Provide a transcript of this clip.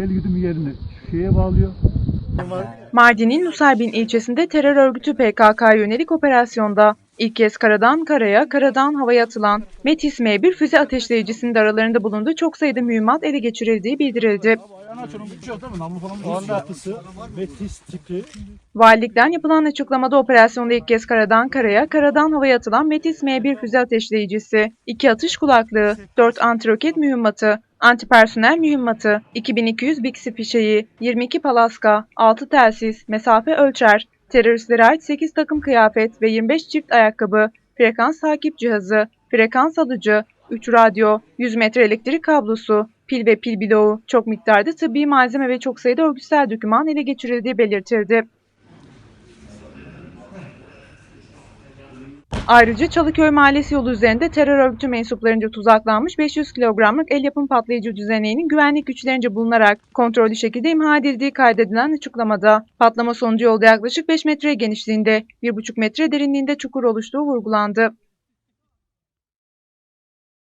tel güdümü yerini şeye bağlıyor. Mardin'in Nusaybin ilçesinde terör örgütü PKK yönelik operasyonda ilk kez karadan karaya, karadan havaya atılan Metis M1 füze ateşleyicisinin de aralarında bulunduğu çok sayıda mühimmat ele geçirildiği bildirildi. Valilikten yapılan açıklamada operasyonda ilk kez karadan karaya, karadan havaya atılan Metis M1 füze ateşleyicisi, 2 atış kulaklığı, 4 antiroket mühimmatı, antipersonel mühimmatı, 2200 Bixi fişeği, 22 palaska, 6 telsiz, mesafe ölçer, teröristlere ait 8 takım kıyafet ve 25 çift ayakkabı, frekans takip cihazı, frekans alıcı, 3 radyo, 100 metre elektrik kablosu, pil ve pil bloğu, çok miktarda tıbbi malzeme ve çok sayıda örgütsel doküman ele geçirildiği belirtildi. Ayrıca Çalıköy Mahallesi yolu üzerinde terör örgütü mensuplarınca tuzaklanmış 500 kilogramlık el yapım patlayıcı düzeneğinin güvenlik güçlerince bulunarak kontrollü şekilde imha edildiği kaydedilen açıklamada patlama sonucu yolda yaklaşık 5 metre genişliğinde 1,5 metre derinliğinde çukur oluştuğu vurgulandı.